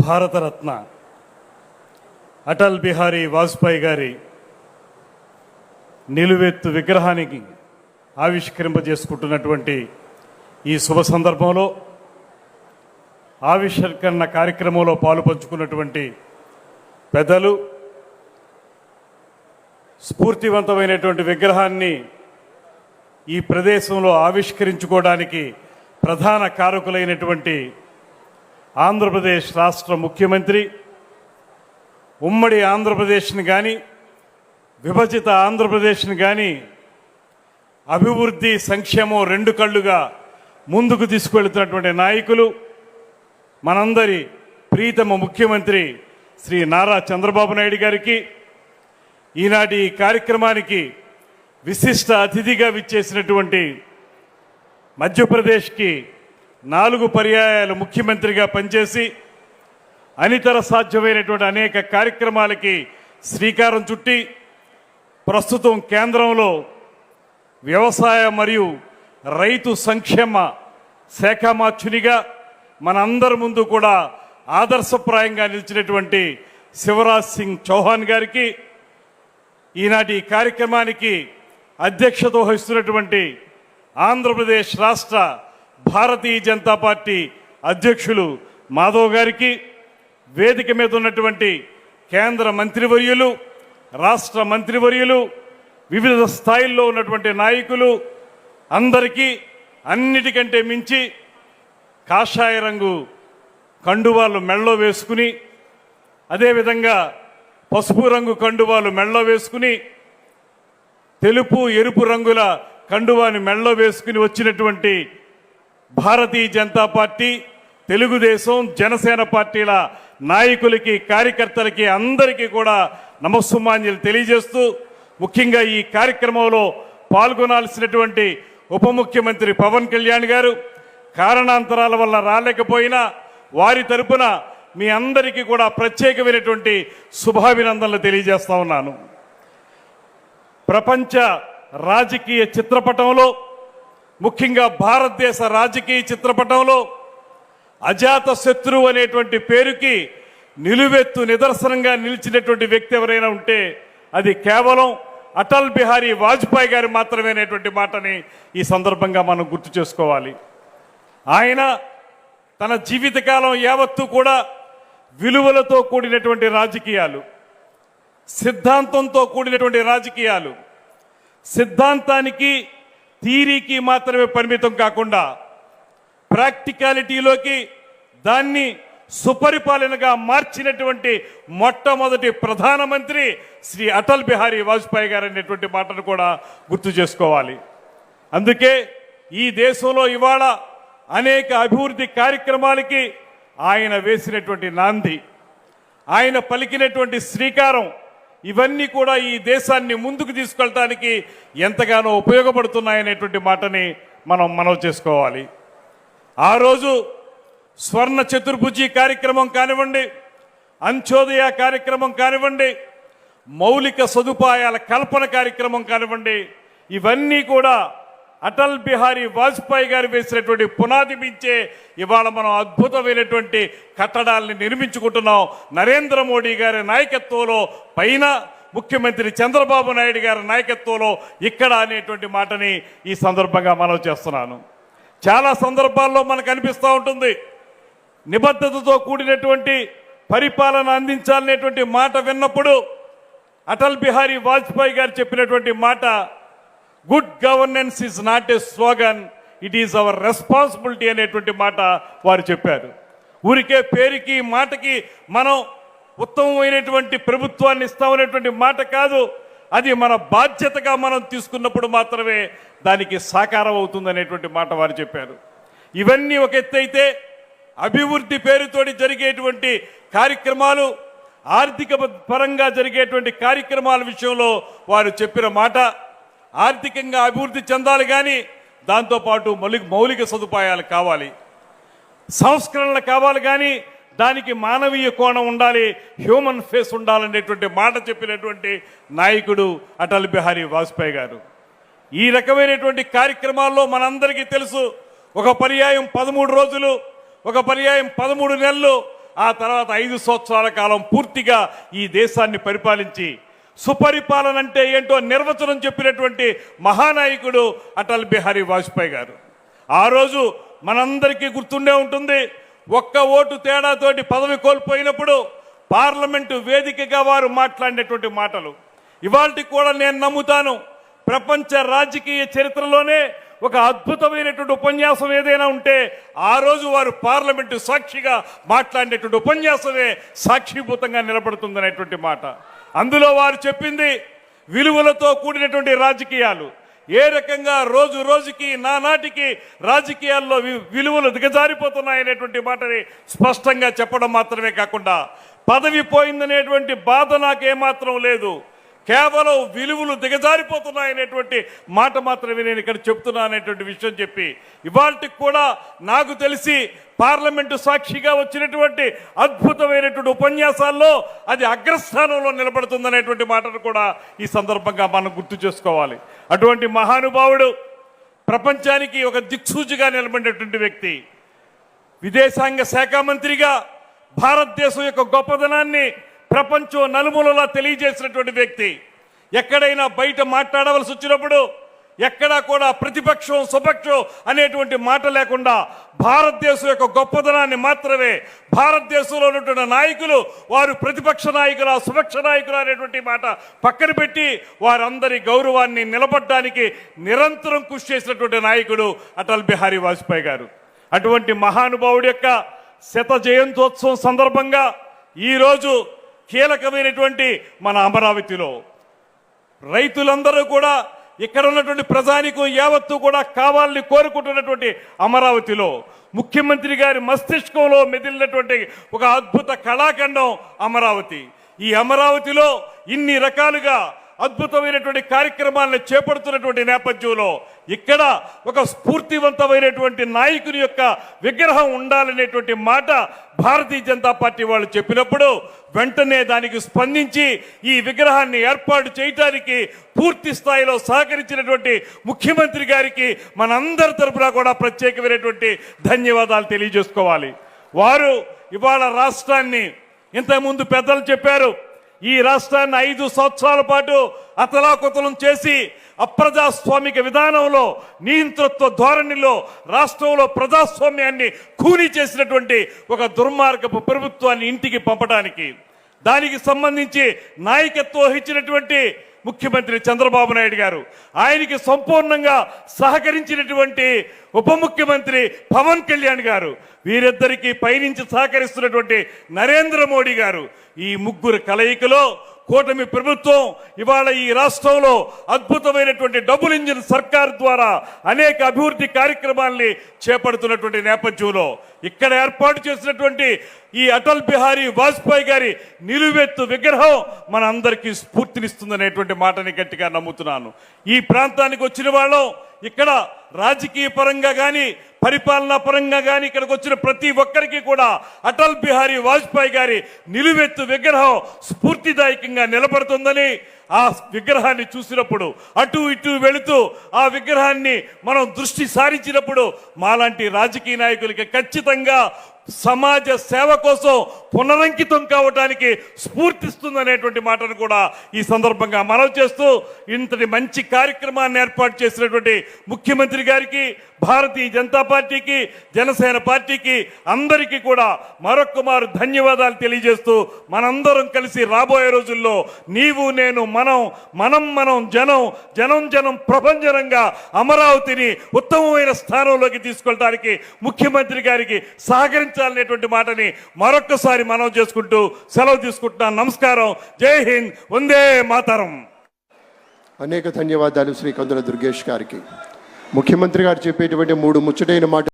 భారతరత్న. అటల్ బిహారీ వాజ్పేయి గారి నిలువెత్తు విగ్రహానికి ఆవిష్కరింపజేసుకుంటున్నటువంటి ఈ శుభ సందర్భంలో ఆవిష్కరణ కార్యక్రమంలో పాలు పంచుకున్నటువంటి పెద్దలు స్ఫూర్తివంతమైనటువంటి విగ్రహాన్ని ఈ ప్రదేశంలో ఆవిష్కరించుకోవడానికి ప్రధాన కారకులైనటువంటి ఆంధ్రప్రదేశ్ రాష్ట్ర ముఖ్యమంత్రి ఉమ్మడి ఆంధ్రప్రదేశ్ని కానీ విభజిత ఆంధ్రప్రదేశ్ని కానీ అభివృద్ధి సంక్షేమం రెండు కళ్ళుగా ముందుకు తీసుకువెళుతున్నటువంటి నాయకులు మనందరి ప్రీతమ ముఖ్యమంత్రి శ్రీ నారా చంద్రబాబు నాయుడు గారికి ఈనాటి ఈ కార్యక్రమానికి విశిష్ట అతిథిగా విచ్చేసినటువంటి మధ్యప్రదేశ్కి నాలుగు పర్యాయాలు ముఖ్యమంత్రిగా పనిచేసి అనితర సాధ్యమైనటువంటి అనేక కార్యక్రమాలకి శ్రీకారం చుట్టి ప్రస్తుతం కేంద్రంలో వ్యవసాయ మరియు రైతు సంక్షేమ శాఖ మార్చునిగా మనందరి ముందు కూడా ఆదర్శప్రాయంగా నిలిచినటువంటి శివరాజ్ సింగ్ చౌహాన్ గారికి ఈనాటి కార్యక్రమానికి అధ్యక్షత వహిస్తున్నటువంటి ఆంధ్రప్రదేశ్ రాష్ట్ర భారతీయ జనతా పార్టీ అధ్యక్షులు మాధవ్ గారికి వేదిక మీద ఉన్నటువంటి కేంద్ర మంత్రివర్యులు రాష్ట్ర మంత్రివర్యులు వివిధ స్థాయిల్లో ఉన్నటువంటి నాయకులు అందరికీ అన్నిటికంటే మించి కాషాయ రంగు కండువాలు మెళ్ళో వేసుకుని అదేవిధంగా పసుపు రంగు కండువాలు మెళ్ళో వేసుకుని తెలుపు ఎరుపు రంగుల కండువాని మెళ్ళో వేసుకుని వచ్చినటువంటి భారతీయ జనతా పార్టీ తెలుగుదేశం జనసేన పార్టీల నాయకులకి కార్యకర్తలకి అందరికీ కూడా నమస్సుమాంజలు తెలియజేస్తూ ముఖ్యంగా ఈ కార్యక్రమంలో పాల్గొనాల్సినటువంటి ఉప ముఖ్యమంత్రి పవన్ కళ్యాణ్ గారు కారణాంతరాల వల్ల రాలేకపోయినా వారి తరపున మీ అందరికీ కూడా ప్రత్యేకమైనటువంటి శుభాభినందనలు తెలియజేస్తా ఉన్నాను. ప్రపంచ రాజకీయ చిత్రపటంలో ముఖ్యంగా భారతదేశ రాజకీయ చిత్రపటంలో అజాత శత్రువు అనేటువంటి పేరుకి నిలువెత్తు నిదర్శనంగా నిలిచినటువంటి వ్యక్తి ఎవరైనా ఉంటే అది కేవలం అటల్ బిహారీ వాజ్పేయి గారు మాత్రమే అనేటువంటి మాటని ఈ సందర్భంగా మనం గుర్తు చేసుకోవాలి. ఆయన తన జీవితకాలం యావత్తు కూడా విలువలతో కూడినటువంటి రాజకీయాలు సిద్ధాంతంతో కూడినటువంటి రాజకీయాలు సిద్ధాంతానికి థీరీకి మాత్రమే పరిమితం కాకుండా ప్రాక్టికాలిటీలోకి దాన్ని సుపరిపాలనగా మార్చినటువంటి మొట్టమొదటి ప్రధానమంత్రి శ్రీ అటల్ బిహారీ వాజ్పేయి గారు అనేటువంటి మాటను కూడా గుర్తు చేసుకోవాలి. అందుకే ఈ దేశంలో ఇవాళ అనేక అభివృద్ధి కార్యక్రమాలకి ఆయన వేసినటువంటి నాంది. ఆయన పలికినటువంటి శ్రీకారం ఇవన్నీ కూడా ఈ దేశాన్ని ముందుకు తీసుకెళ్ళటానికి ఎంతగానో ఉపయోగపడుతున్నాయనేటువంటి మాటని మనం మనవి చేసుకోవాలి. ఆ రోజు స్వర్ణ చతుర్భుజి కార్యక్రమం కానివ్వండి అంత్యోదయ కార్యక్రమం కానివ్వండి మౌలిక సదుపాయాల కల్పన కార్యక్రమం కానివ్వండి ఇవన్నీ కూడా అటల్ బిహారీ వాజ్పేయి గారు వేసినటువంటి పునాది మించే ఇవాళ మనం అద్భుతమైనటువంటి కట్టడాల్ని నిర్మించుకుంటున్నాం. నరేంద్ర మోడీ గారి నాయకత్వంలో పైన ముఖ్యమంత్రి చంద్రబాబు నాయుడు గారి నాయకత్వంలో ఇక్కడ అనేటువంటి మాటని ఈ సందర్భంగా మనం చేస్తున్నాను. చాలా సందర్భాల్లో మనకు అనిపిస్తూ ఉంటుంది. నిబద్ధతతో కూడినటువంటి పరిపాలన అందించాలనేటువంటి మాట విన్నప్పుడు అటల్ బిహారీ వాజ్పేయి గారు చెప్పినటువంటి మాట good governance is not a slogan it is our responsibility అనేటువంటి మాట వారు చెప్పారు. ఊరికే పేరుకి మాటకి మనం ఉత్తమమైనటువంటి ప్రభుత్వాన్ని ఇస్తామనేటువంటి మాట కాదు. అది మన బాధ్యతగా మనం తీసుకున్నప్పుడు మాత్రమే దానికి సాకారం అవుతుందనేటువంటి మాట వారు చెప్పారు. ఇవన్నీ ఒక ఎత్తైతే అభివృద్ధి పేరుతోటి జరిగేటువంటి కార్యక్రమాలు ఆర్థిక పరంగా జరిగేటువంటి కార్యక్రమాల విషయంలో వారు చెప్పిన మాట ఆర్థికంగా అభివృద్ధి చెందాలి కానీ దాంతోపాటు మౌలిక మౌలిక సదుపాయాలు కావాలి. సంస్కరణలు కావాలి కానీ దానికి మానవీయ కోణం ఉండాలి హ్యూమన్ ఫేస్ ఉండాలనేటువంటి మాట చెప్పినటువంటి నాయకుడు అటల్ బిహారీ వాజ్పేయి గారు. ఈ రకమైనటువంటి కార్యక్రమాల్లో మనందరికీ తెలుసు ఒక పర్యాయం పదమూడు రోజులు ఒక పర్యాయం పదమూడు నెలలు ఆ తర్వాత ఐదు సంవత్సరాల కాలం పూర్తిగా ఈ దేశాన్ని పరిపాలించి సుపరిపాలన అంటే ఏంటో నిర్వచనం చెప్పినటువంటి మహానాయకుడు అటల్ బిహారీ వాజ్పేయి గారు. ఆ రోజు మనందరికీ గుర్తుండే ఉంటుంది ఒక్క ఓటు తేడాతోటి పదవి కోల్పోయినప్పుడు పార్లమెంటు వేదికగా వారు మాట్లాడినటువంటి మాటలు. ఇవాళకి కూడా నేను నమ్ముతాను ప్రపంచ రాజకీయ చరిత్రలోనే ఒక అద్భుతమైనటువంటి ఉపన్యాసం ఏదైనా ఉంటే ఆ రోజు వారు పార్లమెంటు సాక్షిగా మాట్లాడినటువంటి ఉపన్యాసమే సాక్షిభూతంగా నిలబడుతుందనేటువంటి మాట. అందులో వారు చెప్పింది విలువలతో కూడినటువంటి రాజకీయాలు. ఏ రకంగా రోజు రోజుకి నానాటికి రాజకీయాల్లో వి- విలువలు దిగజారిపోతున్నాయనేటువంటి మాటని స్పష్టంగా చెప్పడం మాత్రమే కాకుండా పదవి పోయిందనేటువంటి బాధ నాకేమాత్రం లేదు. కేవలం విలువలు దిగజారిపోతున్నాయనేటువంటి మాట మాత్రమే నేను ఇక్కడ చెప్తున్నా అనేటువంటి విషయం చెప్పి ఇవాళకి కూడా నాకు తెలిసి పార్లమెంటు సాక్షిగా వచ్చినటువంటి అద్భుతమైనటువంటి ఉపన్యాసాల్లో అది అగ్రస్థానంలో నిలబడుతుందనేటువంటి మాటను కూడా ఈ సందర్భంగా మనం గుర్తు చేసుకోవాలి. అటువంటి మహానుభావుడు ప్రపంచానికి ఒక దిక్సూచిగా నిలబడినటువంటి వ్యక్తి విదేశాంగ శాఖ మంత్రిగా భారతదేశం యొక్క గొప్పదనాన్ని ప్రపంచం నలుమూలలా తెలియజేసినటువంటి వ్యక్తి. ఎక్కడైనా బయట మాట్లాడవలసి వచ్చినప్పుడు ఎక్కడా కూడా ప్రతిపక్షం స్వపక్షం అనేటువంటి మాట లేకుండా భారతదేశం యొక్క గొప్పదనాన్ని మాత్రమే భారతదేశంలో ఉన్నటువంటి నాయకులు వారు ప్రతిపక్ష నాయకుల సుపక్ష నాయకులు అనేటువంటి మాట పక్కన పెట్టి వారందరి గౌరవాన్ని నిలబడడానికి నిరంతరం కృషి చేసినటువంటి నాయకుడు అటల్ బిహారీ వాజ్పేయి గారు. అటువంటి మహానుభావుడి యొక్క శత జయంతోత్సవం సందర్భంగా ఈరోజు కీలకమైనటువంటి మన అమరావతిలో. రైతులందరూ కూడా ఇక్కడ ఉన్నటువంటి ప్రజానికం యావత్తు కూడా కావాలని కోరుకుంటున్నటువంటి అమరావతిలో. ముఖ్యమంత్రి గారి మస్తిష్కంలో మెదిలినటువంటి ఒక అద్భుత కళాఖండం అమరావతి. ఈ అమరావతిలో ఇన్ని రకాలుగా అద్భుతమైనటువంటి కార్యక్రమాలను చేపడుతున్నటువంటి నేపథ్యంలో ఇక్కడ ఒక స్ఫూర్తివంతమైనటువంటి నాయకుని యొక్క విగ్రహం ఉండాలనేటువంటి మాట భారతీయ జనతా పార్టీ వాళ్ళు చెప్పినప్పుడు వెంటనే దానికి స్పందించి ఈ విగ్రహాన్ని ఏర్పాటు చేయటానికి పూర్తి స్థాయిలో సహకరించినటువంటి ముఖ్యమంత్రి గారికి మనందరి తరపున కూడా ప్రత్యేకమైనటువంటి ధన్యవాదాలు తెలియజేసుకోవాలి. వారు ఇవాళ రాష్ట్రాన్ని ఇంతకుముందు పెద్దలు చెప్పారు ఈ రాష్ట్రాన్ని ఐదు సంవత్సరాల పాటు అతలాకుతలం చేసి అప్రజాస్వామిక విధానంలో నియంతృత్వ ధోరణిలో రాష్ట్రంలో ప్రజాస్వామ్యాన్ని కూని చేసినటువంటి ఒక దుర్మార్గపు ప్రభుత్వాన్ని ఇంటికి పంపడానికి దానికి సంబంధించి నాయకత్వం వహించినటువంటి ముఖ్యమంత్రి చంద్రబాబు నాయుడు గారు. ఆయనకి సంపూర్ణంగా సహకరించినటువంటి ఉప ముఖ్యమంత్రి పవన్ కళ్యాణ్ గారు. వీరిద్దరికీ పైనుంచి సహకరిస్తున్నటువంటి నరేంద్ర మోడీ గారు. ఈ ముగ్గురు కలయికలో కూటమి ప్రభుత్వం ఇవాళ ఈ రాష్ట్రంలో అద్భుతమైనటువంటి డబుల్ ఇంజిన్ సర్కార్ ద్వారా అనేక అభివృద్ధి కార్యక్రమాల్ని చేపడుతున్నటువంటి నేపథ్యంలో ఇక్కడ ఏర్పాటు చేసినటువంటి ఈ అటల్ బిహారీ వాజ్పేయి గారి నిలువెత్తు విగ్రహం మన అందరికీ స్ఫూర్తినిస్తుందనేటువంటి మాటని గట్టిగా నమ్ముతున్నాను. ఈ ప్రాంతానికి వచ్చిన వాళ్ళం ఇక్కడ రాజకీయ పరంగా కానీ పరిపాలనా పరంగా కానీ ఇక్కడికి వచ్చిన ప్రతి ఒక్కరికి కూడా అటల్ బిహారీ వాజ్పేయి గారి నిలువెత్తు విగ్రహం స్ఫూర్తిదాయకంగా నిలబడుతుందని ఆ విగ్రహాన్ని చూసినప్పుడు అటు ఇటు వెళుతూ ఆ విగ్రహాన్ని మనం దృష్టి సారించినప్పుడు మాలాంటి రాజకీయ నాయకులకి ఖచ్చితంగా సమాజ సేవ కోసం పునరంకితం కావడానికి స్ఫూర్తిస్తుందనేటువంటి మాటను కూడా ఈ సందర్భంగా మనవి చేస్తూ ఇంతటి మంచి కార్యక్రమాన్ని ఏర్పాటు చేసినటువంటి ముఖ్యమంత్రి గారికి భారతీయ జనతా పార్టీకి జనసేన పార్టీకి అందరికీ కూడా మరొక్కమారు ధన్యవాదాలు తెలియజేస్తూ మనందరం కలిసి రాబోయే రోజుల్లో నీవు నేను మనం మనం మనం జనం జనం జనం ప్రపంచనంగా అమరావతిని ఉత్తమమైన స్థానంలోకి తీసుకెళ్ళడానికి ముఖ్యమంత్రి గారికి సహకరించాలనేటువంటి మాటని మరొక్కసారి మనం చేసుకుంటూ సెలవు తీసుకుంటున్నాను నమస్కారం. జై హింద్. వందే మాతరం. అనేక ధన్యవాదాలు శ్రీ కందుల దుర్గేష్ గారికి. ముఖ్యమంత్రి గారు చెప్పేటువంటి మూడు ముచ్చటైన మాట